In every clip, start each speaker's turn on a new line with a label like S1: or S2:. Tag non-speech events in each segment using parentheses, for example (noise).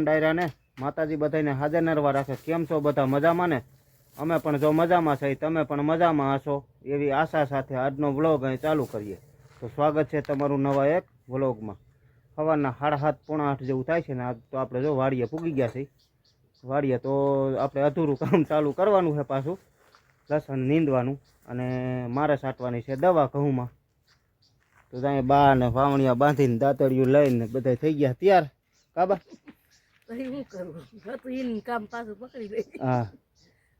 S1: સીતારામ ડાયરાને માતાજી બધાને હાજર નરવા રાખે. કેમ છો બધા મજામાં ને? અમે પણ જો મજામાં છે, તમે પણ મજામાં હશો એવી આશા સાથે આજનો વ્લોગ અહીં ચાલુ કરીએ. તો સ્વાગત છે તમારું નવા એક વ્લોગમાં. સવારના સાડા સાત પોણા આઠ જેવું થાય છે ને આજ તો આપણે જો વાડીએ પૂગી ગયા છે વાડીએ તો આપણે અધૂરું કામ ચાલુ કરવાનું છે પાછું. લસણ નીંદવાનું અને મારે છાંટવાની છે દવા ઘઉંમાં. તો ત્યાં બા ને વાવણિયા બાંધીને દાંતળિયું લઈને બધા થઈ ગયા ત્યાર. કાબા
S2: પછી હું કરું હતું ઈનું કામ પાછું પકડી લઈ
S1: હા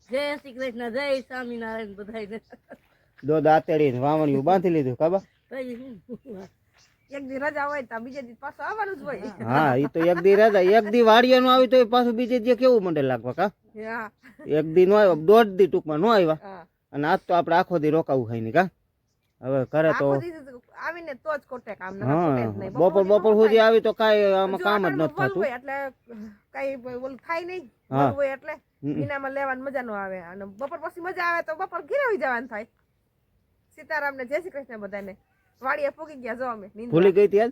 S2: જય શ્રી કૃષ્ણ જય સ્વામિનારાયણ બધાને
S1: દો દાંતડીને વાવણિયું બાંધી લીધું
S3: એક દી રજા હોય તો બીજે દી પાછું આવવાનું જ હોય
S1: હા એ તો એક દી રજા એક દી વાડિયાનું આવી તો પાછું બીજે દી કેવું મંડે લાગવા કા? એક દી નો આવ્યો દોઢ દી ટૂંકમાં નો આવ્યા. અને આજ તો આપણે આખો દી રોકાવું ખાઈ ની કા? હવે ઘરે તો
S3: આવીને તો જ કોટે કામ નકર કોટે નહીં.
S1: બપોર બપોર સુધી આવી તો કાઈ આમાં કામ જ નથી થતું.
S3: એટલે કાઈ ઓલું થાય નહીં હોય એટલે. વિનામાં લેવાની મજા નો આવે. અને બપોર પછી મજા આવે તો બપોર ઘરે આવી જવાનું થાય. સીતારામ ને જય શ્રી કૃષ્ણ બધાને. વાડીએ પૂગી ગયા જો અમે
S1: ભૂલી ગઈ હતી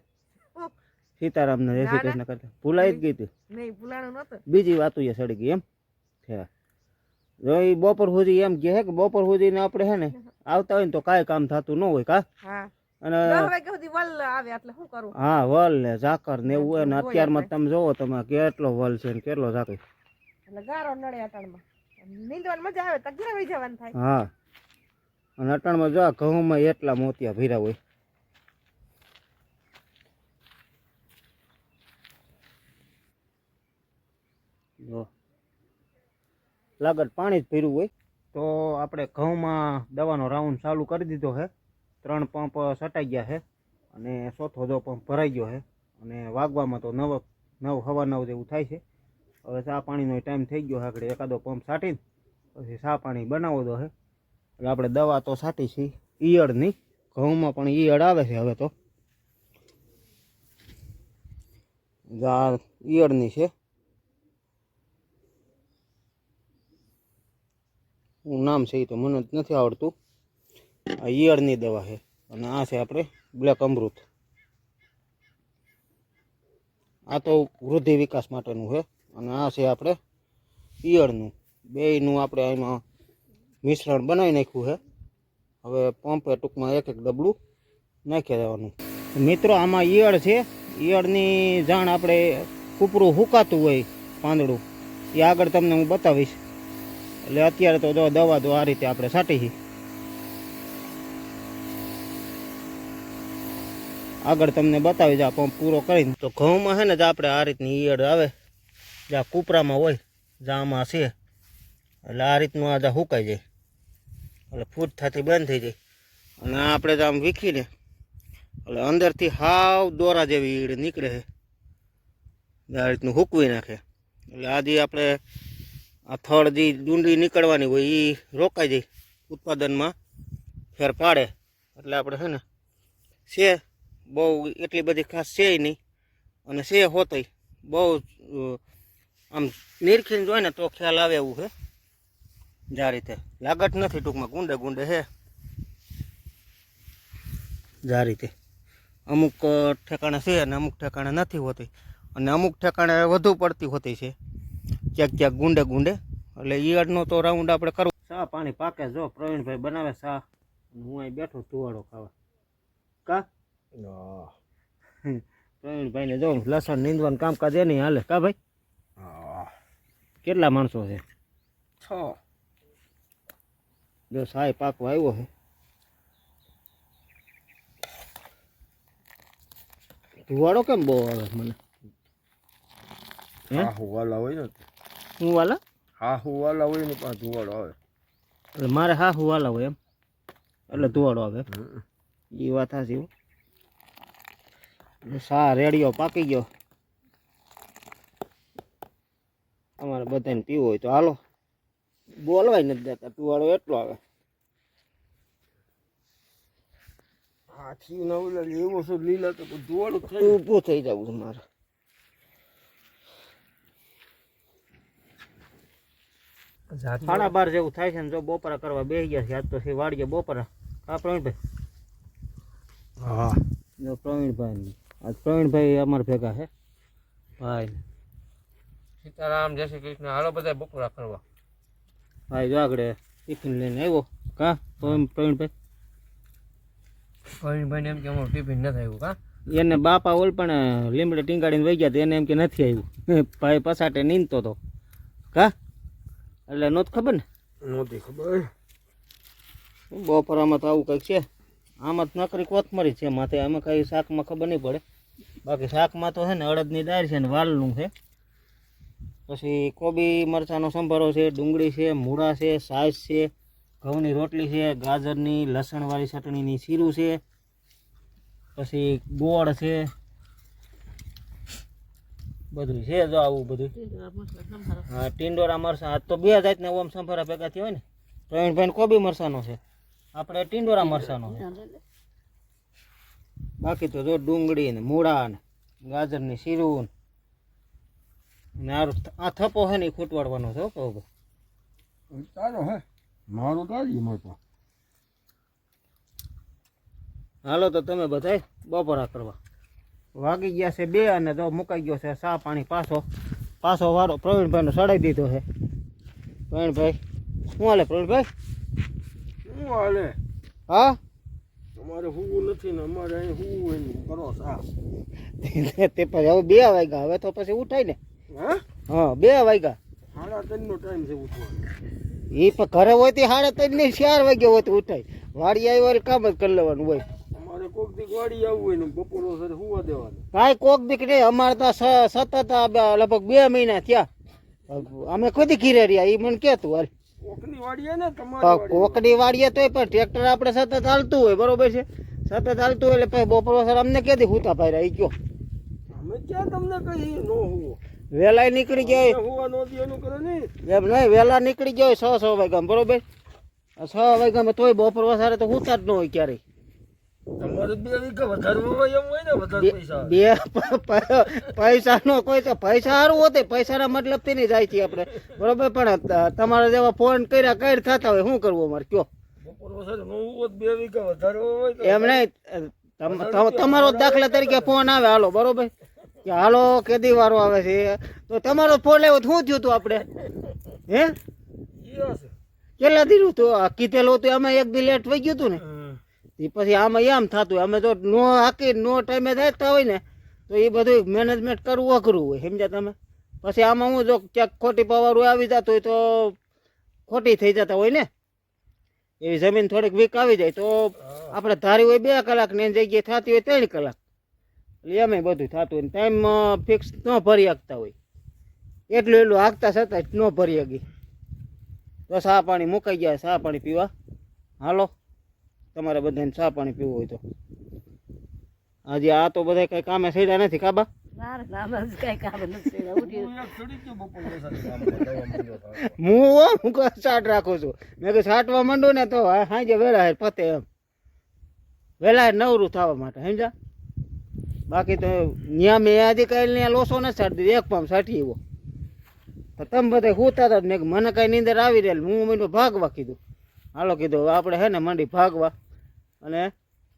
S1: સીતારામ ને જય શ્રી. કૃષ્ણ કરતા. ભૂલાઈ જ ગઈ હતી.
S3: નહીં ભૂલાણું નતું
S1: બીજી વાતો એ સડી ગઈ એમ? છે જો એ બપોર સુધી એમ કે બપોર સુધી ને આપણે હે ને આવતા હોય ને તો કાંઈ કામ થતું ન હોય કા?
S3: હા.
S1: અને
S3: આવે એટલે શું કરું?
S1: હા વલ ને ઝાકર ને એવું ને અત્યારમાં તમે જોવો તમે કેટલો વલ છે ને કેટલો ઝાકર
S3: એટલે ગારો નડે અટણમાં. નીંદવાની મજા આવે તો વહી જવાનું થાય.
S1: હા. અને અટણમાં જો ઘઉંમાં એટલા મોતિયા ભીરા હોય. જો. લાગત પાણી જ ભીરું હોય તો આપણે ઘઉંમાં દવાનો રાઉન્ડ ચાલુ કરી દીધો છે ત્રણ પંપ સટાઈ ગયા છે અને ચોથો દો પંપ ભરાઈ ગયો છે અને વાગવામાં તો નવ નવ હવા નવ જેવું થાય છે. હવે સા પાણીનો ટાઈમ થઈ ગયો આગળ એકાદો પંપ સાટીને પછી સા પાણી બનાવો દો છે. એટલે આપણે દવા તો સાટી છે. ઈયળની ઘઉંમાં પણ ઈયળ આવે છે હવે તો. આ ઈયળની છે. શું નામ છે એ તો મને જ નથી આવડતું. આ ઈયળની દવા છે. અને આ છે આપણે બ્લેક અમૃત. આ તો વૃદ્ધિ વિકાસ માટેનું છે. અને આ છે આપણે ઈયળનું. બેયનું આપણે એમાં મિશ્રણ બનાવી નાખ્યું છે. હવે પંપે ટૂંકમાં એક એક ડબલું નાખી દેવાનું. મિત્રો, આમાં ઈયળ છે. ઈયળની જાણ આપણે કૂપરું હુકાતું હોય પાંદડું. એ આગળ તમને હું બતાવીશ. એટલે અત્યારે તો દવા તો આ રીતે આપણે છાંટી છે. આગળ તમને બતાવી આ પંપ પૂરો કરીને. તો ઘઉંમાં છે ને જ આપણે આ રીતની ઈયળ આવે. જ્યાં કૂપરામાં હોય જ્યાં આમાં છે, એટલે આ રીતનું આ જા હુકાઈ જાય. એટલે ફૂટ થતી બંધ થઈ જાય. અને આપણે જ આમ વીખીને, એટલે અંદરથી હાવ દોરા જેવી ઈડ નીકળે છે. આ રીતનું હૂકવી નાખે. એટલે આજે આપણે આ થળ જે ડુંડી નીકળવાની હોય એ રોકાઈ જાય. ઉત્પાદનમાં ફેર પાડે. એટલે આપણે છે ને, છે બહુ એટલી બધી ખાસ છે નહીં. અને છે હોતય. બહુ આમ નિરખીને જોઈએ ને તો ખ્યાલ આવે એવું છે જા રીતે. લાગત નથી ટૂંકમાં. ગુંડે ગુંડે છે જા રીતે. અમુક ઠેકાણે છે અને અમુક ઠેકાણે નથી હોતી અને અમુક ઠેકાણે વધુ પડતી હોતી છે. ક્યાંક ક્યાંક ગુંડે ગુંડે. એટલે ઈયળનો તો રાઉન્ડ આપણે કરવું. સા પાણી પાકે જો પ્રવીણભાઈ બનાવે સા હું અહીં બેઠો તુવાડો ખાવા. કા? પ્રવીણભાઈને જો લસણ નીંદવાનું કામકાજ એ નહીં હાલે કા ભાઈ કેટલા માણસો છે
S3: છ
S1: જો સાય પાકવા આવ્યો છે ધુવાડો કેમ બહુ આવે મને હે
S4: હુવાલા હોય ને
S1: હું વાલા
S4: હા હુવાલા હોય ને ધુવાડો આવે
S1: એટલે મારે હા હું વાલા હોય એમ એટલે ધુવાડો આવે એ વાત હા. એટલે સા રેડિયો પાકી ગયો. અમારે બધાને પીવો હોય તો હાલો. બોલવાય નથી દેતા પીવાળો એટલો આવે.
S4: હાથી ના એવો શું લીલા તો ધુવાડો થાય
S1: ઊભું થઈ જવું છે મારે. સાડા બાર જેવું થાય છે ને જો બપોરા કરવા બેસી ગયા છે આજ તો છે વાડીએ બપોરા. હા પ્રવીણભાઈ?
S4: હા.
S1: જો આજ પ્રવીણભાઈ અમારા ભેગા છે ભાઈ
S5: સીતારામ જય શ્રી કૃષ્ણ. હાલો બધા બપોરા કરવા.
S1: ભાઈ જો આગળ ટિફિન લઈને આવ્યો. કા? તો એમ પ્રવીણભાઈ
S5: ભાઈ. એમ કે અમારું ટિફિન નથી આવ્યું કા?
S1: એને બાપા ઓલ પણ લીમડે ટીંગાડીને વહી ગયા તો એને એમ કે નથી આવ્યું. ભાઈ પસાટે નીંદતો તો. કા? એટલે નહોત ખબર ને?
S4: નહોતી ખબર.
S1: બપોરામાં તો આવું કંઈક છે? આમાં નકરી કોથમરી છે માથે આમાં કઈ શાકમાં ખબર નહીં પડે. બાકી શાકમાં તો છે ને અડદની દાળ છે ને વાલનું છે. પછી કોબી મરચાંનો સંભારો છે, ડુંગળી છે, મૂળા છે સાસ છે, ઘઉંની રોટલી છે, ગાજરની લસણવાળી ચટણીની શીરું છે, પછી ગોળ છે. બધું છે જો આવું બધું. હા ટીંડોરા મરસા આજ તો બે જાતના ઓમ સંભારા ભેગા થયો ને. પ્રવીણભાઈ કોબી મરસાનો છે. આપણે ટીંડોરા મરસાનો બાકી તો જો ડુંગળી ને મૂળા ને ગાજરની શીરું ને આ થપો છે ને ખૂટવાડવાનો છે કહો
S4: તારો હે. મારો તારી એમાં
S1: હાલો તો તમે બધા બપોરા કરવા. વાગી ગયા છે બે અને તો મુકાઈ ગયો છે સા પાણી પાછો. પાછો વારો પ્રવીણભાઈનો સડાઈ દીધો છે. પ્રવીણભાઈ શું હાલે પ્રવીણભાઈ?
S4: શું હાલે?
S1: હા?
S4: તમારે હુવું નથી ને અમારે અહીં હોય ને કરો સા.
S1: તે પછી હવે બે વાગ્યા હવે તો પછી ઉઠાય ને.
S4: હા?
S1: હા બે વાગ્યા.
S4: સાડા ત્રણનો ટાઈમ છે ઉઠવાનો.
S1: એ પણ ઘરે હોય તે સાડા ત્રણ ને ચાર વાગ્યા હોય તો ઉઠાય. વાડી આવી વાળી કામ જ કરી લેવાનું હોય.
S4: અમારે કોક દીક વાડી આવવું હોય ને બપોરો સાથે હુવા દેવાનું.
S1: કાંઈ કોક દીક નહીં અમારે તો સતત લગભગ બે મહિના થયા. અમે કદી ઘીરે રહ્યા એ મને કહેતું હાલ.
S4: કોકની વાડીએ ને તમારી
S1: કોકની વાડીએ તોય પણ ટ્રેક્ટર આપણે સતત હાલતું હોય બરોબર છે? સતત હાલતું હોય એટલે પછી બપોર સર અમને ક્યાંથી હુતા ભાઈ એ કયો
S4: અમે ક્યાં તમને કહીએ નો હોવો?
S1: વહેલા નીકળી ગયા એમ નહીં વહેલા નીકળી ગયા છ છ વાગ્યા બરોબર? છ વાગ્યા તોય બપોર વસારે તો હુતા જ ન હોય ક્યારેય.
S4: બે
S1: પૈસાનો કોઈ તો પૈસા સારું હોતે પૈસાના મતલબથી નહીં જાય છે આપણે. બરોબર પણ તમારા જેવા ફોન કર્યા કઈ થતા હોય શું કરવું અમારે? કયો? એમ તમ- તમારો દાખલા તરીકે ફોન આવે હાલો બરોબર? કે હાલો કેદી વારો આવે છે? તો તમારો ફોન આવ્યો શું થયું હતું આપણે? હે? કેટલા દીધું હતું કીધેલું હતું એમાં એક બી લેટ થઈ ગયું હતું ને? એ પછી આમાં એમ થતું હોય. અમે તો નો હાકી નો ટાઈમે થતા હોય ને તો એ બધું મેનેજમેન્ટ કરવું અઘરું હોય. સમજ્યા તમે? પછી આમાં હું જો ક્યાંક ખોટી પાવારું આવી જતું હોય તો ખોટી થઈ જતા હોય ને. એવી જમીન થોડીક વીક આવી જાય તો આપણે ધારી હોય બે કલાક ને એની જગ્યાએ થતી હોય ત્રણ કલાક. એટલે એમ બધું થતું હોય ટાઈમ ફિક્સ ન ભરી શકતા હોય. એટલું એટલું હાંકતા છતાં ન ભરી શકી તો સા પાણી મુકાઈ ગયા સા પાણી પીવા. હાલો. તમારે બધાને ચા પાણી પીવું હોય તો. હાજી આ તો બધા કઈ કામે સડ્યા નથી કાબા?
S2: ના ના ના
S4: હું.
S1: હું રાખું છું? મેં કે માંડું ને તો હા- વેલા પતે એમ. વેલા નવરું થવા માટે સમજા બાકી તો ત્યાં મેં આજે કઈ ત્યાં લોસો નથી સાટી દીધો એક પામ સાટી એવો. તો તમે બધા હોતા હતા મેં મને કઈ નીંદર આવી રહેલ હું મને ભાગવા કીધું. હાલો કીધું આપણે હે ને મંડી ભાગવા. અને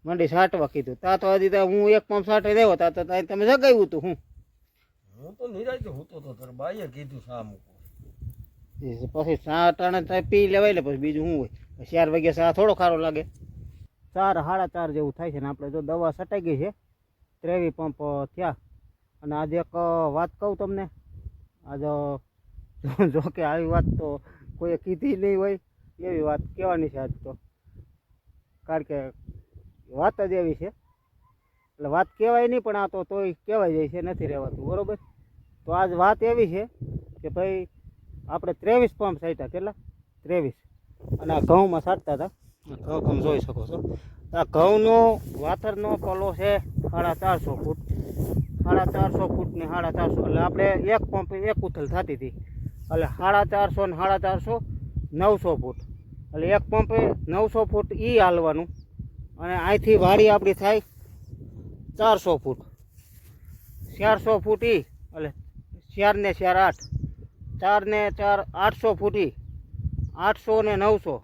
S1: મંડી સાટવા કીધું. તા તો હજી હું એક પંપ સાટે દેવો તા તો તમે જગાવ્યું હતું હું?
S4: હું તો નિરાંતે હૂતો તો તારે બાઈએ કીધું
S1: સામું પછી ચા ટાણે પી લેવાય ને પછી બીજું શું હોય? ચાર વાગ્યા ચા થોડો ખારો લાગે. ચાર સાડા ચાર જેવું થાય છે ને આપણે જો દવા સટાઈ ગઈ છે ત્રેવી પંપ થયા. અને આજે એક વાત કહું તમને. આજે જો કે આવી વાત તો કોઈએ કીધી નહીં હોય એવી વાત કહેવાની છે આજ તો. કારણ કે વાત જ એવી છે. એટલે વાત કહેવાય નહીં, પણ આ તો તોય કહેવાય જાય છે, નથી રહેવાતું, બરોબર? તો આજ વાત એવી છે કે ભાઈ, આપણે ત્રેવીસ પંપ સાટ્યા કેટલા? ત્રેવીસ. અને આ ઘઉંમાં સાટતા હતા. ઘઉં તમે જોઈ શકો છો. આ ઘઉંનો વાતરનો પલો છે સાડા ચારસો ફૂટ. સાડા ચારસો ફૂટની સાડા ચારસો. એટલે આપણે એક પંપ એક ઉથલ થતી હતી. એટલે સાડા ચારસો ને સાડા ચારસો નવસો ફૂટ. એટલે એક પંપે નવસો ફૂટ એ હાલવાનું. અને અહીંથી વાડી આપણી થાય ચારસો ફૂટ. ચારસો ફૂટ ઈ, એટલે ચાર ને ચાર આઠ. ચાર ને ચાર આઠસો ફૂટ ઈ, આઠસો ને નવસો.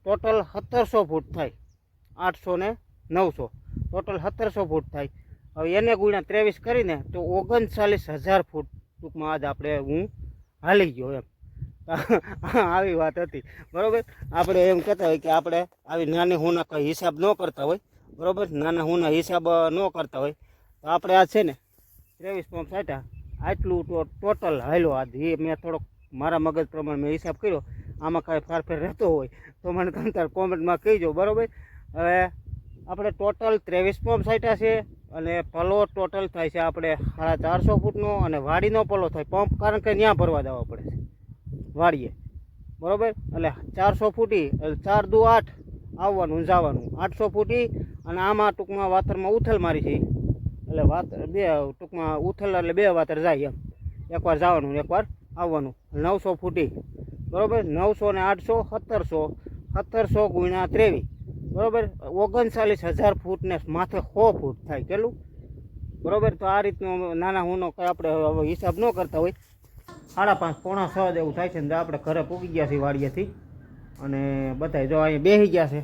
S1: ટોટલ સત્તરસો ફૂટ થાય. આઠસો ને નવસો. ટોટલ સત્તરસો ફૂટ થાય. હવે એને ગુણ્યા ત્રેવીસ કરીને તો ઓગણચાલીસ હજાર ફૂટ ટૂંકમાં આજ આપણે હું હાલી ગયો એમ. (laughs) આવી વાત હતી. બરાબર? આપણે એમ કહેતા હોય કે આપણે આવી નાની હુંના કંઈ હિસાબ ન કરતા હોય. બરોબર? નાના હુંના હિસાબ ન કરતા હોય. તો આપણે આ છે ને ત્રેવીસ પંપ સાઠા આટલું ટોટલ હાલ્યો. આ એ મેં થોડોક મારા મગજ પ્રમાણે મેં હિસાબ કર્યો, આમાં કાંઈ ફારફેર રહેતો હોય તો મને તમે તાર કોમેન્ટમાં કહીજો. બરાબર? હવે આપણે ટોટલ ત્રેવીસ પંપ સાઠા છે અને પલો ટોટલ થાય છે આપણે સાડા ચારસો ફૂટનો અને વાડીનો પલો થાય. પંપ કારણ કે ત્યાં ભરવા જવા પડે. છે વાડીએ બરાબર? એટલે ચારસો ફૂટી એટલે ચાર દુ આઠ આવવાનું, જવાનું. આઠસો ફૂટી અને આમાં ટૂંકમાં વાતરમાં ઉથલ મારી છે. એટલે વાતર બે, ટૂંકમાં ઉથલ એટલે બે વાતર જાય એમ. એકવાર જવાનું એકવાર આવવાનું. નવસો ફૂટી. બરાબર? નવસો ને આઠસો, સત્તરસો. સત્તરસો ગુણ્યા ત્રેવીસ. બરાબર? ઓગણચાલીસ હજાર ફૂટને માથે સો ફૂટ થાય. કેટલું? બરાબર? તો આ રીતનો નાના હુનો કંઈ આપણે હિસાબ ન કરતા હોય. સાડા પાંચ પોણા છ જેવું થાય છે ને આપણે ઘરે પૂગી ગયા છીએ વાડીએથી. અને બધાય જો અહીંયા બેસી ગયા છે.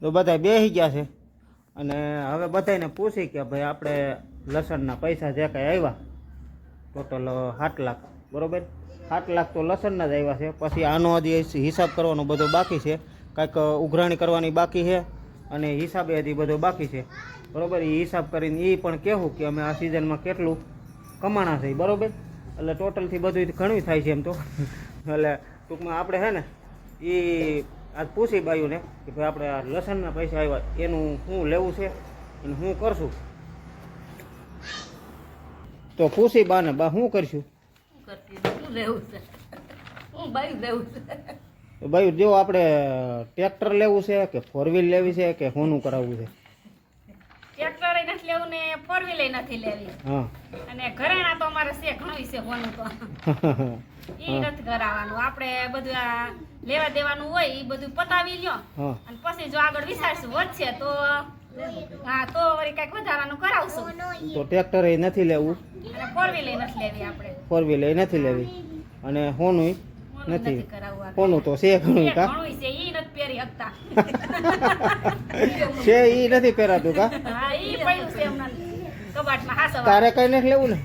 S1: તો બધા બેસી ગયા છે. અને હવે બધાને પૂછી કે ભાઈ આપણે લસણના પૈસા જે કાંઈ આવ્યા ટોટલ સાત લાખ. બરોબર? સાત લાખ તો લસણના જ આવ્યા છે. પછી આનો હજી હિસાબ કરવાનો બધો બાકી છે. કાંઈક ઉઘરાણી કરવાની બાકી છે. અને હિસાબે હજી બધો બાકી છે. બરોબર? એ હિસાબ કરીને એ પણ કહેવું કે અમે આ સિઝનમાં કેટલું કમાણા છે બરોબર? એટલે ટોટલથી બધું ઘણું થાય છે એમ તો. એટલે ટૂંકમાં આપણે છે ને એ આજ પૂછી બાયુને કે ભાઈ આપણે આ લસણના પૈસા આવ્યા એનું શું લેવું છે અને શું કરશું? તો પૂછી બાને બા શું કરશું?
S2: હું બાયું છે.
S1: તો બાયું જો આપણે ટ્રેક્ટર લેવું છે કે ફોર વ્હીલ લેવી છે કે હોનું કરાવવું છે?
S2: નથી લેવું ને ફોર વ્હીલર નથી લેવી.
S1: હા.
S2: અને ઘરેણા તો અમારે છે ઘણું છે હોનું તો. (laughs) એ નથી કરાવવાનું. આપણે બધું લેવા દેવાનું હોય એ બધું પતાવી લ્યો. અને પછી જો આગળ વિચારશું વધશે તો હા તો વળી કંઈક વધારાનું કરાવશું.
S1: તો ટ્રેક્ટર એ નથી લેવું?
S2: અને ફોર વ્હીલર નથી લેવી આપણે.
S1: ફોર વ્હીલર નથી લેવી? અને
S2: હોનું
S1: નથી
S2: નથી. કરાવવાનું.
S1: હોનું તો છે ઘણું કા?
S2: ઘણું છે નથી પહેરી શકતા (laughs)
S1: છે એ નથી પહેરાતું કા?
S2: હા ઈ પડ્યું છે હમણાં કબાટમાં હાસવા
S1: તારે કઈ નથી લેવું ને?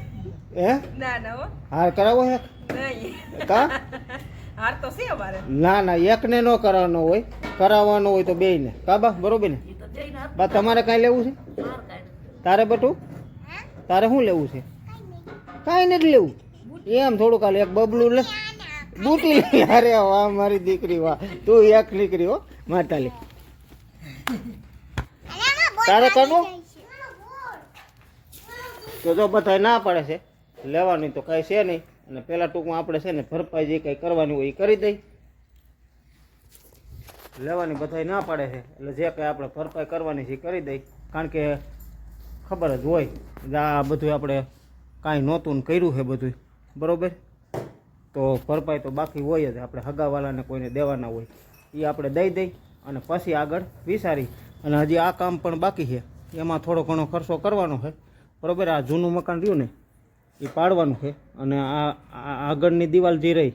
S1: હે?
S3: ના ના હો.
S1: હાર કરાવો હે
S3: નહીં.
S1: કા? (laughs)
S3: હાર તો છે અમારે.
S1: ના ના એકને ન કરાવવાનો હોય કરાવવાનો હોય તો બેયને. કા બા બરોબર ને?
S2: ઈ તો જઈને
S1: બા તમારે કાંઈ લેવું છે? તારે બટું? તારે શું લેવું છે? કાંઈ નથી લેવું. એમ થોડુંક હાલ એક બબલું લે. બુટી લે અરે વાહ, મારી દીકરી, વાહ. તું એક નીકળી, હો, માતાલી. તારે કરવું? તો જો બધા ના પડે છે, લેવાની તો કાંઈ છે નહીં. અને પહેલાં ટૂંકમાં આપણે છે ને ભરપાઈ જે કાંઈ કરવાની હોય એ કરી દઈ. લેવાની બધાય ના પાડે છે, એટલે જે કાંઈ આપણે ભરપાઈ કરવાની છે એ કરી દઈ. કારણ કે ખબર જ હોય, આ બધું આપણે કાંઈ નહોતું ને કર્યું છે બધું બરોબર? તો ભરપાઈ તો બાકી હોય જ. આપણે હગાવાલાને કોઈને દેવાના હોય. એ આપણે દઈ દઈ અને પછી આગળ વિચારી અને હજી આ કામ પણ બાકી છે. એમાં થોડો ઘણો ખર્ચો કરવાનો છે. બરોબર? આ જૂનું મકાન રહ્યું ને એ પાડવાનું છે. અને આ આગળની દિવાલ જે રહી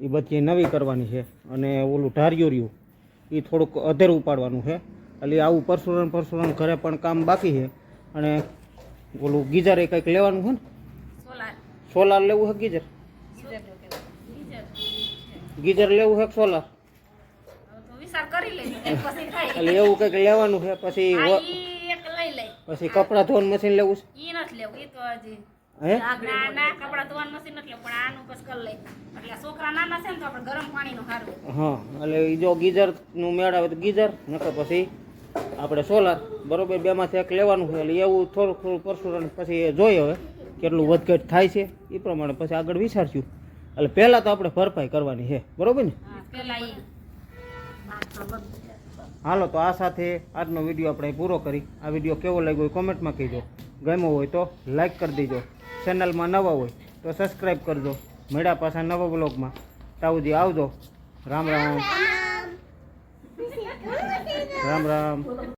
S1: એ બધી નવી કરવાની છે. અને ઓલું ઢારિયું રહ્યું એ થોડુંક અધેરું પાડવાનું છે. એટલે આવું પરશુરામ પરશુરામ ઘરે પણ કામ બાકી છે. અને ઓલું ગીઝર એ કંઈક લેવાનું છે ને?
S2: સોલાર.
S1: સોલાર લેવું છે ગીઝર? ગીઝર લેવું છે સોલર?
S2: તો
S1: એટલે એવું કંઈક લેવાનું છે પછી પછી કપડાં ધોવાનું મશીન લેવું
S2: તો
S1: છે હે?
S2: ના કપડા ધોવાનું મશીન નથી પણ આનું બસ કરી લઈ એટલે છોકરા નાના છે ને તો આપણે ગરમ પાણીનું સારું.
S1: હા એટલે જો ગીઝરનું મેળ આવે તો ગીઝર નકર પછી આપણે સોલાર બરોબર? બેમાંથી એક લેવાનું છે એટલે એવું થોડું થોડું પરશુરામ પછી જોઈએ હવે કેટલું વધઘટ થાય છે એ પ્રમાણે પછી આગળ વિચારશું. એટલે પહેલાં તો આપણે ભરપાઈ કરવાની છે. બરોબર ને? હાલો તો આ સાથે આજનો વીડિયો આપણે પૂરો કરી. આ વીડિયો કેવો લાગ્યો હોય કોમેન્ટમાં કહેજો. ગમ્યો હોય તો લાઈક કરી દેજો. ચેનલમાં નવા હોય તો સબસ્ક્રાઈબ કરજો. મેળા પાછા નવા બ્લોગમાં. તાઉજી આવજો. રામ રામ. રામ રામ.